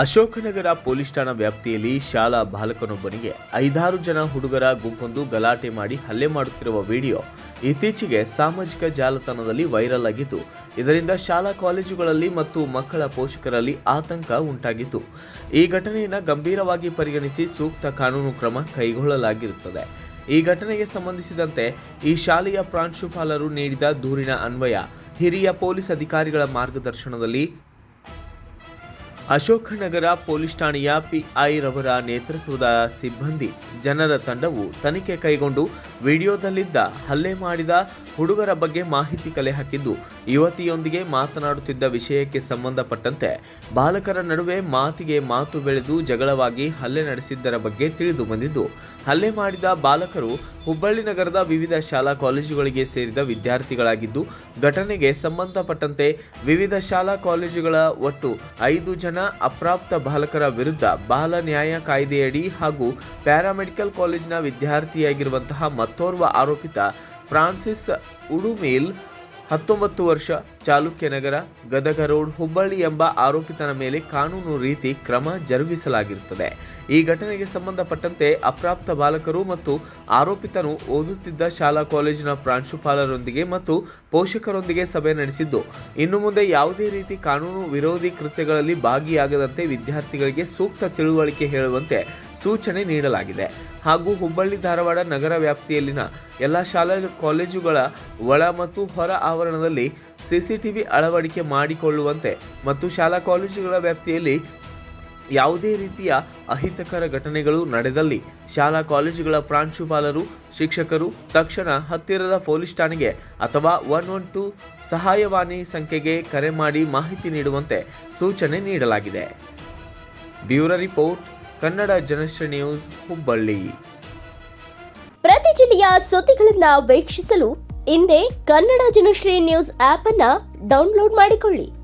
Ashok Nagar police ಠಾಣಾ ವ್ಯಾಪ್ತಿಯಲ್ಲಿ ಶಾಲಾ ಬಾಲಕನೊಬ್ಬನಿಗೆ ಐದಾರು ಜನ ಹುಡುಗರ ಗುಂಪೊಂದು ಗಲಾಟೆ ಮಾಡಿ ಹಲ್ಲೆ ಮಾಡುತ್ತಿರುವ ವಿಡಿಯೋ ಇತ್ತೀಚೆಗೆ ಸಾಮಾಜಿಕ ಜಾಲತಾಣದಲ್ಲಿ ವೈರಲ್ ಆಗಿದ್ದು, ಇದರಿಂದ ಶಾಲಾ ಕಾಲೇಜುಗಳಲ್ಲಿ ಮತ್ತು ಮಕ್ಕಳ ಪೋಷಕರಲ್ಲಿ ಆತಂಕ ಉಂಟಾಗಿತ್ತು. ಈ ಘಟನೆಯನ್ನು ಗಂಭೀರವಾಗಿ ಪರಿಗಣಿಸಿ ಸೂಕ್ತ ಕಾನೂನು ಕ್ರಮ ಕೈಗೊಳ್ಳಲಾಗಿರುತ್ತದೆ. ಈ ಘಟನೆಗೆ ಸಂಬಂಧಿಸಿದಂತೆ ಈ ಶಾಲೆಯ ಪ್ರಾಂಶುಪಾಲರು ನೀಡಿದ ದೂರಿನ ಅನ್ವಯ ಹಿರಿಯ ಪೊಲೀಸ್ ಅಧಿಕಾರಿಗಳ ಮಾರ್ಗದರ್ಶನದಲ್ಲಿ ಅಶೋಕನಗರ ಪೊಲೀಸ್ ಠಾಣೆಯ ಪಿಐ ರವರ ನೇತೃತ್ವದ ಸಿಬ್ಬಂದಿ ಜನರ ತಂಡವು ತನಿಖೆ ಕೈಗೊಂಡು ವಿಡಿಯೋದಲ್ಲಿದ್ದ, ಹಲ್ಲೆ ಮಾಡಿದ ಹುಡುಗರ ಬಗ್ಗೆ ಮಾಹಿತಿ ಕಲೆ ಹಾಕಿದ್ದು, ಯುವತಿಯೊಂದಿಗೆ ಮಾತನಾಡುತ್ತಿದ್ದ ವಿಷಯಕ್ಕೆ ಸಂಬಂಧಪಟ್ಟಂತೆ ಬಾಲಕರ ನಡುವೆ ಮಾತಿಗೆ ಮಾತು ಬೆಳೆದು ಜಗಳವಾಗಿ ಹಲ್ಲೆ ನಡೆಸಿದ್ದರ ಬಗ್ಗೆ ತಿಳಿದು ಬಂದಿದ್ದು, ಹಲ್ಲೆ ಮಾಡಿದ ಬಾಲಕರು ಹುಬ್ಬಳ್ಳಿ ನಗರದ ವಿವಿಧ ಶಾಲಾ ಕಾಲೇಜುಗಳಿಗೆ ಸೇರಿದ ವಿದ್ಯಾರ್ಥಿಗಳಾಗಿದ್ದು, ಘಟನೆಗೆ ಸಂಬಂಧಪಟ್ಟಂತೆ ವಿವಿಧ ಶಾಲಾ ಕಾಲೇಜುಗಳ ಒಟ್ಟು ಐದು ಜನ ಅಪ್ರಾಪ್ತ ಬಾಲಕರ ವಿರುದ್ಧ ಬಾಲ ನ್ಯಾಯ ಕಾಯ್ದೆಯಡಿ ಹಾಗೂ ಪ್ಯಾರಾಮೆಡಿಕಲ್ ಕಾಲೇಜಿನ ವಿದ್ಯಾರ್ಥಿಯಾಗಿರುವಂತಹ ಮತ್ತೋರ್ವ ಆರೋಪಿತ ಫ್ರಾನ್ಸಿಸ್ ಉಡುಮೇಲ್ ಹತ್ತೊಂಬತ್ತು ವರ್ಷ ಚಾಲುಕ್ಯನಗರ ಗದಗ ರೋಡ್ ಹುಬ್ಬಳ್ಳಿ ಎಂಬ ಆರೋಪಿತನ ಮೇಲೆ ಕಾನೂನು ರೀತಿ ಕ್ರಮ ಜರುಗಿಸಲಾಗಿರುತ್ತದೆ. ಈ ಘಟನೆಗೆ ಸಂಬಂಧಪಟ್ಟಂತೆ ಅಪ್ರಾಪ್ತ ಬಾಲಕರು ಮತ್ತು ಆರೋಪಿತನು ಓದುತ್ತಿದ್ದ ಶಾಲಾ ಕಾಲೇಜಿನ ಪ್ರಾಂಶುಪಾಲರೊಂದಿಗೆ ಮತ್ತು ಪೋಷಕರೊಂದಿಗೆ ಸಭೆ ನಡೆಸಿದ್ದು. ಇನ್ನು ಮುಂದೆ ಯಾವುದೇ ರೀತಿ ಕಾನೂನು ವಿರೋಧಿ ಕೃತ್ಯಗಳಲ್ಲಿ ಭಾಗಿಯಾಗದಂತೆ ವಿದ್ಯಾರ್ಥಿಗಳಿಗೆ ಸೂಕ್ತ ತಿಳುವಳಿಕೆ ಹೇಳುವಂತೆ ಸೂಚನೆ ನೀಡಲಾಗಿದೆ. ಹಾಗೂ ಹುಬ್ಬಳ್ಳಿ ಧಾರವಾಡ ನಗರ ವ್ಯಾಪ್ತಿಯಲ್ಲಿನ ಎಲ್ಲ ಶಾಲಾ ಕಾಲೇಜುಗಳ ಒಳ ಮತ್ತು ಹೊರ ಆವರಣದಲ್ಲಿ ಸಿಸಿಟಿವಿ ಅಳವಡಿಕೆ ಮಾಡಿಕೊಳ್ಳುವಂತೆ ಮತ್ತು ಶಾಲಾ ಕಾಲೇಜುಗಳ ವ್ಯಾಪ್ತಿಯಲ್ಲಿ ಯಾವುದೇ ರೀತಿಯ ಅಹಿತಕರ ಘಟನೆಗಳು ನಡೆದಲ್ಲಿ ಶಾಲಾ ಕಾಲೇಜುಗಳ ಪ್ರಾಂಶುಪಾಲರು, ಶಿಕ್ಷಕರು, ತಕ್ಷಣ ಹತ್ತಿರದ ಪೊಲೀಸ್ ಠಾಣೆಗೆ ಅಥವಾ ಒನ್ ಒನ್ ಟು ಸಹಾಯವಾಣಿ ಸಂಖ್ಯೆಗೆ ಕರೆ ಮಾಡಿ ಮಾಹಿತಿ ನೀಡುವಂತೆ ಸೂಚನೆ ನೀಡಲಾಗಿದೆ. Bureau report, Kannada Janashree news, Hubballi. ಪ್ರತಿ ಜಿಲ್ಲೆಯ ಸುದ್ದಿಗಳನ್ನು ವೀಕ್ಷಿಸಲು ಹಿಂದೆ ಕನ್ನಡ ಜನಶ್ರೀ ನ್ಯೂಸ್ ಆಪ್ ಅನ್ನ ಡೌನ್ಲೋಡ್ ಮಾಡಿಕೊಳ್ಳಿ.